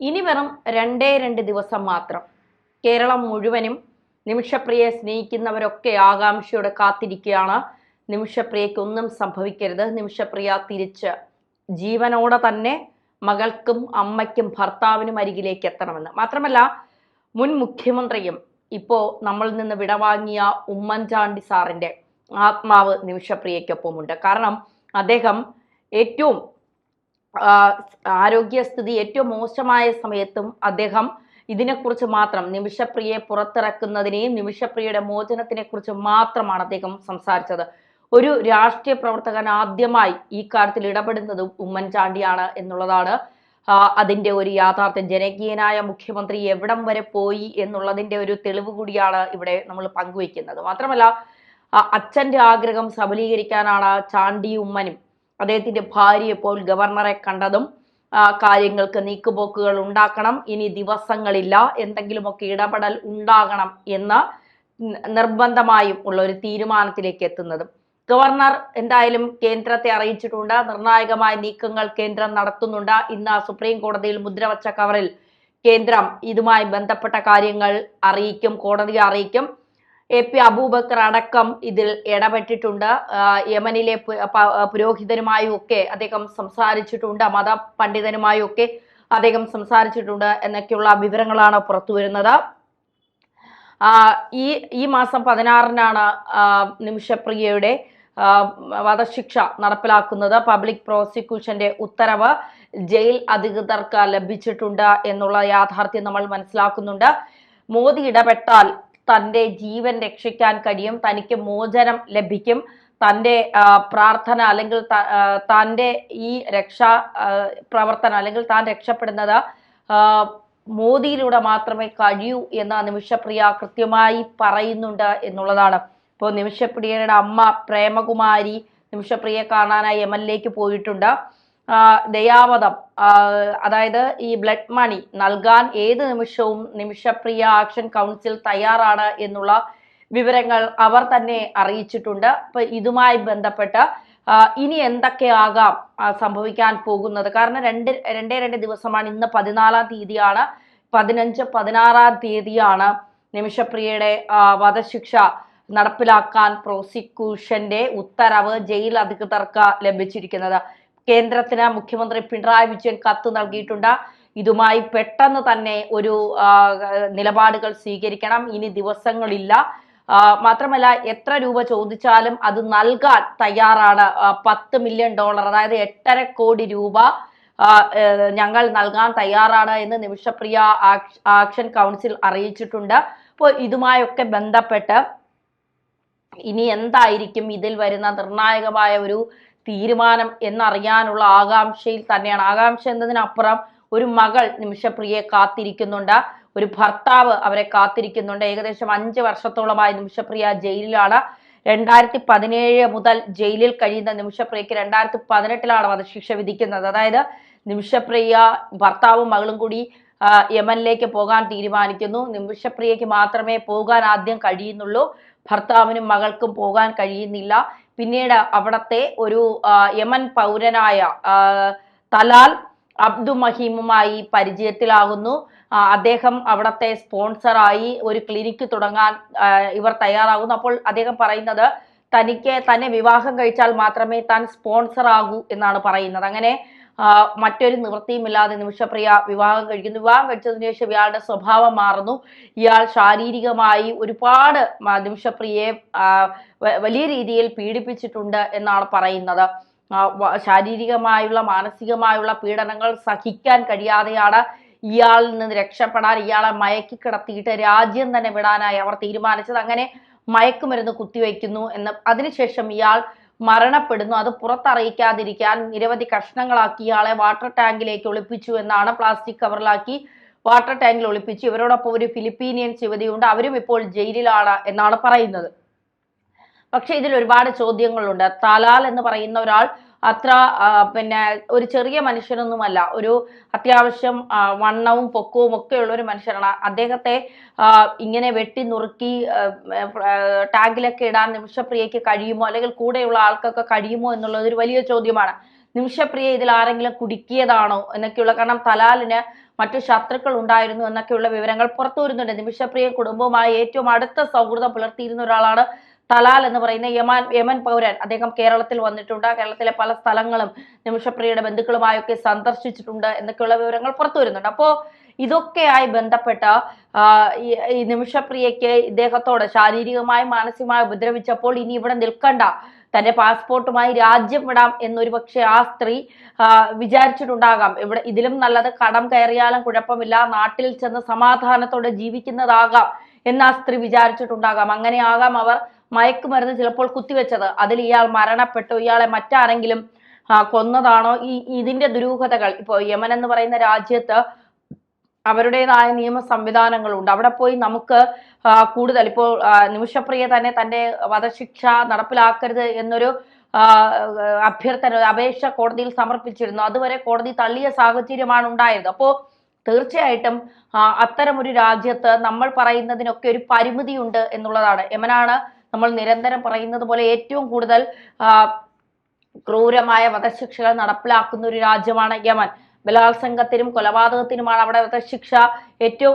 ഇനി വെറും രണ്ടേ രണ്ട് ദിവസം മാത്രം. കേരളം മുഴുവനും നിമിഷപ്രിയയെ സ്നേഹിക്കുന്നവരൊക്കെ ആകാംക്ഷയോടെ കാത്തിരിക്കുകയാണ്. നിമിഷപ്രിയയ്ക്ക് ഒന്നും സംഭവിക്കരുത്. നിമിഷപ്രിയ തിരിച്ച് ജീവനോടെ തന്നെ മകൾക്കും അമ്മയ്ക്കും ഭർത്താവിനും അരികിലേക്ക് എത്തണമെന്ന്. മാത്രമല്ല മുൻ മുഖ്യമന്ത്രിയും ഇപ്പോൾ നമ്മളിൽ നിന്ന് വിടവാങ്ങിയ ഉമ്മൻചാണ്ടി സാറിന്റെ ആത്മാവ് നിമിഷപ്രിയയ്ക്കൊപ്പമുണ്ട്. കാരണം അദ്ദേഹം ഏറ്റവും ആരോഗ്യസ്ഥിതി ഏറ്റവും മോശമായ സമയത്തും അദ്ദേഹം ഇതിനെക്കുറിച്ച് മാത്രം നിമിഷപ്രിയയെ പുറത്തിറക്കുന്നതിനെയും നിമിഷപ്രിയയുടെ മോചനത്തിനെ കുറിച്ച് മാത്രമാണ് അദ്ദേഹം സംസാരിച്ചത്. ഒരു രാഷ്ട്രീയ പ്രവർത്തകൻ ആദ്യമായി ഈ കാര്യത്തിൽ ഇടപെടുന്നത് ഉമ്മൻചാണ്ടിയാണ് എന്നുള്ളതാണ് അതിന്റെ ഒരു യാഥാർത്ഥ്യം. ജനകീയനായ മുഖ്യമന്ത്രി എവിടം വരെ പോയി എന്നുള്ളതിന്റെ ഒരു തെളിവ് കൂടിയാണ് ഇവിടെ നമ്മൾ പങ്കുവയ്ക്കുന്നത്. മാത്രമല്ല അച്ഛന്റെ ആഗ്രഹം സബലീകരിക്കാനാണ് ചാണ്ടി ഉമ്മനും അദ്ദേഹത്തിന്റെ ഭാര്യ ഇപ്പോൾ ഗവർണറെ കണ്ടതും കാര്യങ്ങൾക്ക് നീക്കുപോക്കുകൾ ഉണ്ടാക്കണം. ഇനി ദിവസങ്ങളില്ല. എന്തെങ്കിലുമൊക്കെ ഇടപെടൽ ഉണ്ടാകണം എന്ന് നിർബന്ധമായും ഉള്ള ഒരു തീരുമാനത്തിലേക്ക് എത്തുന്നതും. ഗവർണർ എന്തായാലും കേന്ദ്രത്തെ അറിയിച്ചിട്ടുണ്ട്. നിർണായകമായ നീക്കങ്ങൾ കേന്ദ്രം നടത്തുന്നുണ്ട്. ഇന്ന് സുപ്രീം കോടതിയിൽ മുദ്രവച്ച കവറിൽ കേന്ദ്രം ഇതുമായി ബന്ധപ്പെട്ട കാര്യങ്ങൾ അറിയിക്കും കോടതിയെ അറിയിക്കും. എ പി അബൂബക്കർ അടക്കം ഇതിൽ ഇടപെട്ടിട്ടുണ്ട്. യമനിലെ പുരോഹിതനുമായും ഒക്കെ അദ്ദേഹം സംസാരിച്ചിട്ടുണ്ട്. മത പണ്ഡിതനുമായും ഒക്കെ അദ്ദേഹം സംസാരിച്ചിട്ടുണ്ട് എന്നൊക്കെയുള്ള വിവരങ്ങളാണ് പുറത്തു വരുന്നത്. ഈ ഈ മാസം പതിനാറിനാണ് നിമിഷപ്രിയയുടെ വധശിക്ഷ നടപ്പിലാക്കുന്നത്. പബ്ലിക് പ്രോസിക്യൂഷന്റെ ഉത്തരവ് ജയിൽ അധികൃതർക്ക് ലഭിച്ചിട്ടുണ്ട് എന്നുള്ള യാഥാർത്ഥ്യം നമ്മൾ മനസ്സിലാക്കുന്നുണ്ട്. മോദി ഇടപെട്ടാൽ തന്റെ ജീവൻ രക്ഷിക്കാൻ കഴിയും തനിക്ക് മോചനം ലഭിക്കും. തന്റെ പ്രാർത്ഥന അല്ലെങ്കിൽ തന്റെ ഈ രക്ഷാ പ്രവർത്തനം അല്ലെങ്കിൽ താൻ രക്ഷപ്പെടുന്നത് മോദിയിലൂടെ മാത്രമേ കഴിയൂ എന്ന് നിമിഷപ്രിയ കൃത്യമായി പറയുന്നുണ്ട് എന്നുള്ളതാണ്. ഇപ്പോൾ നിമിഷപ്രിയയുടെ അമ്മ പ്രേമകുമാരി നിമിഷപ്രിയയെ കാണാനായി എം എൽ പോയിട്ടുണ്ട്. ആ, ദയാവധം അതായത് ഈ ബ്ലഡ് മണി നൽകാൻ ഏത് നിമിഷവും നിമിഷപ്രിയ ആക്ഷൻ കൗൺസിൽ തയ്യാറാണ് എന്നുള്ള വിവരങ്ങൾ അവർ തന്നെ അറിയിച്ചിട്ടുണ്ട്. അപ്പൊ ഇതുമായി ബന്ധപ്പെട്ട് ഇനി എന്തൊക്കെയാകാം സംഭവിക്കാൻ പോകുന്നത്? കാരണം രണ്ട് രണ്ടേ രണ്ട് ദിവസമാണ്. ഇന്ന് പതിനാലാം തീയതിയാണ്. പതിനഞ്ച് പതിനാറാം തീയതിയാണ് നിമിഷപ്രിയയുടെ വധശിക്ഷ നടപ്പിലാക്കാൻ പ്രോസിക്യൂഷന്റെ ഉത്തരവ് ജയിൽ അധികൃതർക്ക് ലഭിച്ചിരിക്കുന്നത്. കേന്ദ്രത്തിന് മുഖ്യമന്ത്രി പിണറായി വിജയൻ കത്ത് നൽകിയിട്ടുണ്ട്. ഇതുമായി പെട്ടെന്ന് തന്നെ ഒരു നിലപാടുകൾ സ്വീകരിക്കണം. ഇനി ദിവസങ്ങളില്ല. മാത്രമല്ല എത്ര രൂപ ചോദിച്ചാലും അത് നൽകാൻ തയ്യാറാണ്. പത്ത് മില്യൺ ഡോളർ അതായത് എട്ടര കോടി രൂപ ഞങ്ങൾ നൽകാൻ തയ്യാറാണ് എന്ന് നിമിഷപ്രിയ ആക്ഷൻ കൗൺസിൽ അറിയിച്ചിട്ടുണ്ട്. അപ്പോൾ ഇതുമായൊക്കെ ബന്ധപ്പെട്ട് ഇനി എന്തായിരിക്കും ഇതിൽ വരുന്ന നിർണായകമായ ഒരു തീരുമാനം എന്നറിയാനുള്ള ആകാംക്ഷയിൽ തന്നെയാണ്. ആകാംക്ഷ എന്നതിനപ്പുറം ഒരു മകൾ നിമിഷപ്രിയെ കാത്തിരിക്കുന്നുണ്ട്. ഒരു ഭർത്താവ് അവരെ കാത്തിരിക്കുന്നുണ്ട്. ഏകദേശം അഞ്ച് വർഷത്തോളമായി നിമിഷപ്രിയ ജയിലിലാണ്. രണ്ടായിരത്തി പതിനേഴ് മുതൽ ജയിലിൽ കഴിയുന്ന നിമിഷപ്രിയക്ക് രണ്ടായിരത്തി പതിനെട്ടിലാണ് വധശിക്ഷ വിധിക്കുന്നത്. അതായത് നിമിഷപ്രിയ ഭർത്താവും മകളും കൂടി യമനിലേക്ക് പോകാൻ തീരുമാനിക്കുന്നു. നിമിഷപ്രിയയ്ക്ക് മാത്രമേ പോകാൻ ആദ്യം കഴിയുന്നുള്ളൂ. ഭർത്താവിനും മകൾക്കും പോകാൻ കഴിയുന്നില്ല. പിന്നീട് അവിടത്തെ ഒരു യമൻ പൗരനായ തലാൽ അബ്ദു മഹീമുമായി പരിചയത്തിലാകുന്നു. അദ്ദേഹം അവിടത്തെ സ്പോൺസറായി ഒരു ക്ലിനിക്ക് തുടങ്ങാൻ ഇവർ തയ്യാറാകുന്നു. അപ്പോൾ അദ്ദേഹം പറയുന്നത് തനിക്ക് തന്നെ വിവാഹം കഴിച്ചാൽ മാത്രമേ താൻ സ്പോൺസർ ആകൂ എന്നാണ് പറയുന്നത്. അങ്ങനെ മറ്റൊരു നിവൃത്തിയുമില്ലാതെ നിമിഷപ്രിയ വിവാഹം കഴിക്കുന്നു. വിവാഹം കഴിച്ചതിന് ശേഷം ഇയാളുടെ സ്വഭാവം മാറുന്നു. ഇയാൾ ശാരീരികമായി ഒരുപാട് നിമിഷപ്രിയയെ വലിയ രീതിയിൽ പീഡിപ്പിച്ചിട്ടുണ്ട് എന്നാണ് പറയുന്നത്. ശാരീരികമായുള്ള മാനസികമായുള്ള പീഡനങ്ങൾ സഹിക്കാൻ കഴിയാതെയാണ് ഇയാളിൽ നിന്ന് രക്ഷപ്പെടാൻ ഇയാളെ മയക്കി കിടത്തിയിട്ട് രാജ്യം തന്നെ വിടാനായി അവർ തീരുമാനിച്ചത്. അങ്ങനെ മയക്കുമരുന്ന് കുത്തിവെക്കുന്നു എന്ന്. അതിനുശേഷം ഇയാൾ മരണപ്പെടുന്നു. അത് പുറത്തറിയിക്കാതിരിക്കാൻ നിരവധി കഷ്ണങ്ങളാക്കി ഇയാളെ വാട്ടർ ടാങ്കിലേക്ക് ഒളിപ്പിച്ചു എന്നാണ് പ്ലാസ്റ്റിക് കവറിലാക്കി വാട്ടർ ടാങ്കിൽ ഒളിപ്പിച്ചു. ഇവരോടൊപ്പം ഒരു ഫിലിപ്പീനിയൻസ് യുവതിയുണ്ട്. അവരും ഇപ്പോൾ ജയിലിലാണ് എന്നാണ് പറയുന്നത്. പക്ഷെ ഇതിൽ ഒരുപാട് ചോദ്യങ്ങളുണ്ട്. തലാൽ എന്ന് പറയുന്ന ഒരാൾ അത്ര പിന്നെ ഒരു ചെറിയ മനുഷ്യനൊന്നുമല്ല. ഒരു അത്യാവശ്യം വണ്ണവും പൊക്കവും ഒക്കെ ഉള്ള ഒരു മനുഷ്യനാണ്. അദ്ദേഹത്തെ ഇങ്ങനെ വെട്ടി നുറുക്കി ടാങ്കിലൊക്കെ ഇടാൻ നിമിഷപ്രിയയ്ക്ക് കഴിയുമോ? അല്ലെങ്കിൽ കൂടെയുള്ള ആൾക്കൊക്കെ കഴിയുമോ എന്നുള്ളത് ഒരു വലിയ ചോദ്യമാണ്. നിമിഷപ്രിയ ഇതിൽ ആരെങ്കിലും കുടുക്കിയതാണോ എന്നൊക്കെയുള്ള കാരണം തലാലിന് മറ്റു ശത്രുക്കൾ ഉണ്ടായിരുന്നു എന്നൊക്കെയുള്ള വിവരങ്ങൾ പുറത്തു വരുന്നുണ്ട് നിമിഷപ്രിയ കുടുംബവുമായി ഏറ്റവും അടുത്ത സൗഹൃദം പുലർത്തിയിരുന്ന ഒരാളാണ് തലാൽ എന്ന് പറയുന്ന യമൻ യമൻ പൗരൻ അദ്ദേഹം കേരളത്തിൽ വന്നിട്ടുണ്ട്. കേരളത്തിലെ പല സ്ഥലങ്ങളും നിമിഷപ്രിയയുടെ ബന്ധുക്കളുമായൊക്കെ സന്ദർശിച്ചിട്ടുണ്ട് എന്നൊക്കെയുള്ള വിവരങ്ങൾ പുറത്തു വരുന്നുണ്ട്. അപ്പോ ഇതൊക്കെയായി ബന്ധപ്പെട്ട ഈ നിമിഷപ്രിയയ്ക്ക് ഇദ്ദേഹത്തോട് ശാരീരികമായി മാനസികമായി ഉപദ്രവിച്ചപ്പോൾ ഇനി ഇവിടെ നിൽക്കണ്ട. തന്റെ പാസ്പോർട്ടുമായി രാജ്യം വിടാം എന്നൊരു പക്ഷേ ആ സ്ത്രീ വിചാരിച്ചിട്ടുണ്ടാകാം. ഇവിടെ ഇതിലും നല്ലത് കടം കയറിയാലും കുഴപ്പമില്ല. നാട്ടിൽ ചെന്ന് സമാധാനത്തോടെ ജീവിക്കുന്നതാകാം എന്ന് ആ സ്ത്രീ വിചാരിച്ചിട്ടുണ്ടാകാം. അങ്ങനെയാകാം അവർ മയക്കുമരുന്ന് ചിലപ്പോൾ കുത്തിവെച്ചത്. അതിൽ ഇയാൾ മരണപ്പെട്ടു. ഇയാളെ മറ്റാരെങ്കിലും കൊന്നതാണോ? ഈ ഇതിന്റെ ദുരൂഹതകൾ. ഇപ്പോൾ യമൻ എന്ന് പറയുന്ന രാജ്യത്ത് അവരുടേതായ നിയമ സംവിധാനങ്ങളുണ്ട് അവിടെ പോയി നമുക്ക് കൂടുതൽ ഇപ്പോൾ നിമിഷപ്രിയ തന്നെ തന്റെ വധശിക്ഷ നടപ്പിലാക്കരുത് എന്നൊരു അഭ്യർത്ഥന അപേക്ഷ കോടതിയിൽ സമർപ്പിച്ചിരുന്നു. അതുവരെ കോടതി തള്ളിയ സാഹചര്യമാണ് ഉണ്ടായത്. അപ്പോ തീർച്ചയായിട്ടും അത്തരമൊരു രാജ്യത്ത് നമ്മൾ പറയുന്നതിനൊക്കെ ഒരു പരിമിതിയുണ്ട് എന്നുള്ളതാണ്. യമനാണ് നമ്മൾ നിരന്തരം പറയുന്നത് പോലെ ഏറ്റവും കൂടുതൽ ക്രൂരമായ വധശിക്ഷകൾ നടപ്പിലാക്കുന്ന ഒരു രാജ്യമാണ് യമൻ. ബലാത്സംഗത്തിനും കൊലപാതകത്തിനുമാണ് അവിടെ വധശിക്ഷ ഏറ്റവും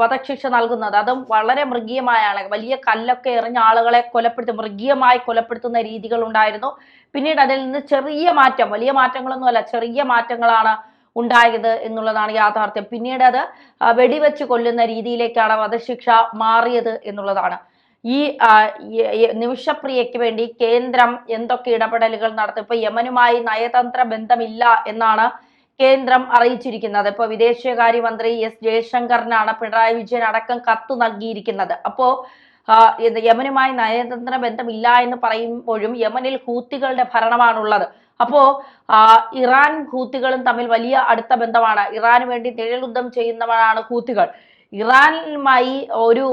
വധശിക്ഷ നൽകുന്നത്. അതും വളരെ മൃഗീയമായാണ് വലിയ കല്ലൊക്കെ എറിഞ്ഞ ആളുകളെ കൊലപ്പെടുത്തി മൃഗീയമായി കൊലപ്പെടുത്തുന്ന രീതികൾ ഉണ്ടായിരുന്നു. പിന്നീട് അതിൽ നിന്ന് ചെറിയ മാറ്റം വലിയ മാറ്റങ്ങളൊന്നുമല്ല ചെറിയ മാറ്റങ്ങളാണ് ഉണ്ടായത് എന്നുള്ളതാണ് യാഥാർത്ഥ്യം. പിന്നീട് അത് വെടിവെച്ച് കൊല്ലുന്ന രീതിയിലേക്കാണ് വധശിക്ഷ മാറിയത് എന്നുള്ളതാണ്. ഈ നിമിഷപ്രിയയ്ക്ക് വേണ്ടി കേന്ദ്രം എന്തൊക്കെ ഇടപെടലുകൾ നടത്തും? ഇപ്പൊ യമനുമായി നയതന്ത്ര ബന്ധമില്ല എന്നാണ് കേന്ദ്രം അറിയിച്ചിരിക്കുന്നത്. ഇപ്പൊ വിദേശകാര്യമന്ത്രി എസ് ജയശങ്കറിനാണ് പിണറായി വിജയൻ അടക്കം കത്ത് നൽകിയിരിക്കുന്നത്. അപ്പോ യമനുമായി നയതന്ത്ര ബന്ധമില്ല എന്ന് പറയുമ്പോഴും യമനിൽ ഹൂത്തികളുടെ ഭരണമാണുള്ളത്. അപ്പോ ഇറാൻ ഹൂത്തികളും തമ്മിൽ വലിയ അടുത്ത ബന്ധമാണ്. ഇറാന് വേണ്ടി നിഴലുദ്ധം ചെയ്യുന്നവരാണ് ഹൂത്തികൾ. ഇറാനുമായി ഒരു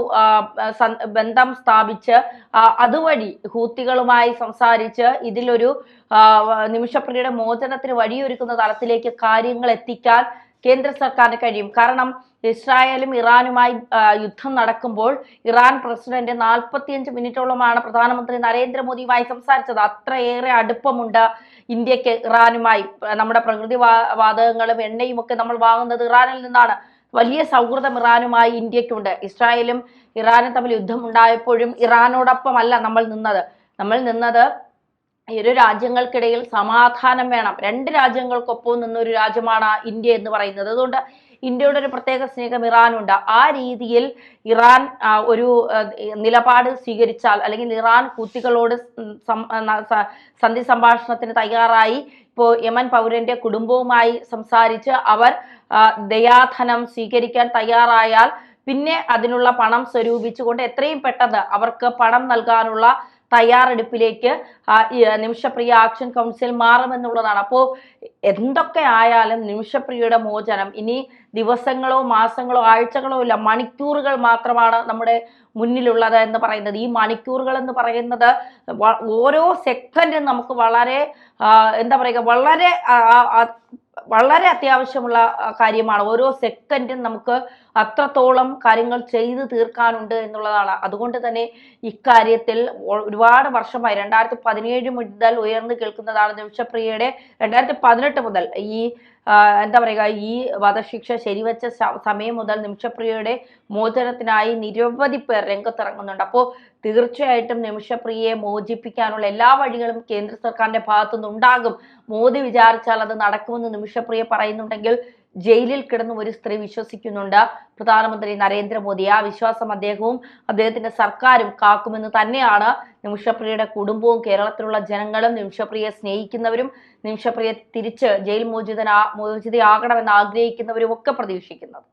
ബന്ധം സ്ഥാപിച്ച് അതുവഴി ഹൂത്തികളുമായി സംസാരിച്ച് ഇതിലൊരു നിമിഷപ്രിയയുടെ മോചനത്തിന് വഴിയൊരുക്കുന്ന തലത്തിലേക്ക് കാര്യങ്ങൾ എത്തിക്കാൻ കേന്ദ്ര സർക്കാരിന് കഴിയും. കാരണം ഇസ്രായേലും ഇറാനുമായി യുദ്ധം നടക്കുമ്പോൾ ഇറാൻ പ്രസിഡന്റ് നാൽപ്പത്തിയഞ്ച് മിനിറ്റോളമാണ് പ്രധാനമന്ത്രി നരേന്ദ്രമോദിയുമായി സംസാരിച്ചത്. അത്രയേറെ അടുപ്പമുണ്ട് ഇന്ത്യയ്ക്ക് ഇറാനുമായി. നമ്മുടെ പ്രകൃതി വാതകങ്ങളും എണ്ണയും ഒക്കെ നമ്മൾ വാങ്ങുന്നത് ഇറാനിൽ നിന്നാണ്. വലിയ സൗഹൃദം ഇറാനുമായി ഇന്ത്യക്കുണ്ട്. ഇസ്രായേലും ഇറാനും തമ്മിൽ യുദ്ധം ഉണ്ടായപ്പോഴും ഇറാനോടൊപ്പമല്ല നമ്മൾ നിന്നത്. നമ്മൾ നിന്നത് ഇരു രാജ്യങ്ങൾക്കിടയിൽ സമാധാനം വേണം. രണ്ട് രാജ്യങ്ങൾക്കൊപ്പം നിന്നൊരു രാജ്യമാണ് ഇന്ത്യ എന്ന് പറയുന്നത്. അതുകൊണ്ട് ഇന്ത്യയുടെ ഒരു പ്രത്യേക സ്നേഹം ഇറാനുണ്ട്. ആ രീതിയിൽ ഇറാൻ ഒരു നിലപാട് സ്വീകരിച്ചാൽ അല്ലെങ്കിൽ ഇറാൻ കുത്തികളോട് സന്ധി സംഭാഷണത്തിന് തയ്യാറായി. ഇപ്പോൾ യമൻ പൗരന്റെ കുടുംബവുമായി സംസാരിച്ച് അവർ ദയാധനം സ്വീകരിക്കാൻ തയ്യാറായാൽ പിന്നെ അതിനുള്ള പണം സ്വരൂപിച്ചുകൊണ്ട് എത്രയും പെട്ടെന്ന് അവർക്ക് പണം നൽകാനുള്ള തയ്യാറെടുപ്പിലേക്ക് നിമിഷപ്രിയ ആക്ഷൻ കൗൺസിൽ മാറുമെന്നുള്ളതാണ്. അപ്പോൾ എന്തൊക്കെ ആയാലും നിമിഷപ്രിയയുടെ മോചനം ഇനി ദിവസങ്ങളോ മാസങ്ങളോ ആഴ്ചകളോ ഇല്ല മണിക്കൂറുകൾ മാത്രമാണ് നമ്മുടെ മുന്നിലുള്ളത് എന്ന് പറയുന്നത്. ഈ മണിക്കൂറുകൾ എന്ന് പറയുന്നത് ഓരോ സെക്കൻഡും നമുക്ക് വളരെ എന്താ പറയുക വളരെ വളരെ അത്യാവശ്യമുള്ള കാര്യമാണ്. ഓരോ സെക്കൻഡും നമുക്ക് അത്രത്തോളം കാര്യങ്ങൾ ചെയ്തു തീർക്കാനുണ്ട് എന്നുള്ളതാണ്. അതുകൊണ്ട് തന്നെ ഇക്കാര്യത്തിൽ ഒരുപാട് വർഷമായി രണ്ടായിരത്തി പതിനേഴ് മുതൽ ഉയർന്നു കേൾക്കുന്നതാണ് നിമിഷപ്രിയയുടെ രണ്ടായിരത്തി പതിനെട്ട് മുതൽ ഈ എന്താ പറയുക ഈ വധശിക്ഷ ശരിവച്ച സമയം മുതൽ നിമിഷപ്രിയയുടെ മോചനത്തിനായി നിരവധി പേർ രംഗത്തിറങ്ങുന്നുണ്ട്. അപ്പോൾ തീർച്ചയായിട്ടും നിമിഷപ്രിയയെ മോചിപ്പിക്കാനുള്ള എല്ലാ വഴികളും കേന്ദ്ര സർക്കാരിന്റെ ഭാഗത്തുനിന്ന് ഉണ്ടാകും മോദി വിചാരിച്ചാൽ അത് നടക്കുമെന്ന് നിമിഷപ്രിയ പറയുന്നുണ്ടെങ്കിൽ ജയിലിൽ കിടന്നും ഒരു സ്ത്രീ വിശ്വസിക്കുന്നുണ്ട്. പ്രധാനമന്ത്രി നരേന്ദ്രമോദി ആ വിശ്വാസം അദ്ദേഹവും അദ്ദേഹത്തിന്റെ സർക്കാരും കാക്കുമെന്ന് തന്നെയാണ് നിമിഷപ്രിയയുടെ കുടുംബവും കേരളത്തിലുള്ള ജനങ്ങളും നിമിഷപ്രിയയെ സ്നേഹിക്കുന്നവരും നിമിഷപ്രിയ തിരിച്ച് ജയിൽ മോചിതനാ മോചിതയാകണമെന്ന് ആഗ്രഹിക്കുന്നവരും ഒക്കെ പ്രതീക്ഷിക്കുന്നത്.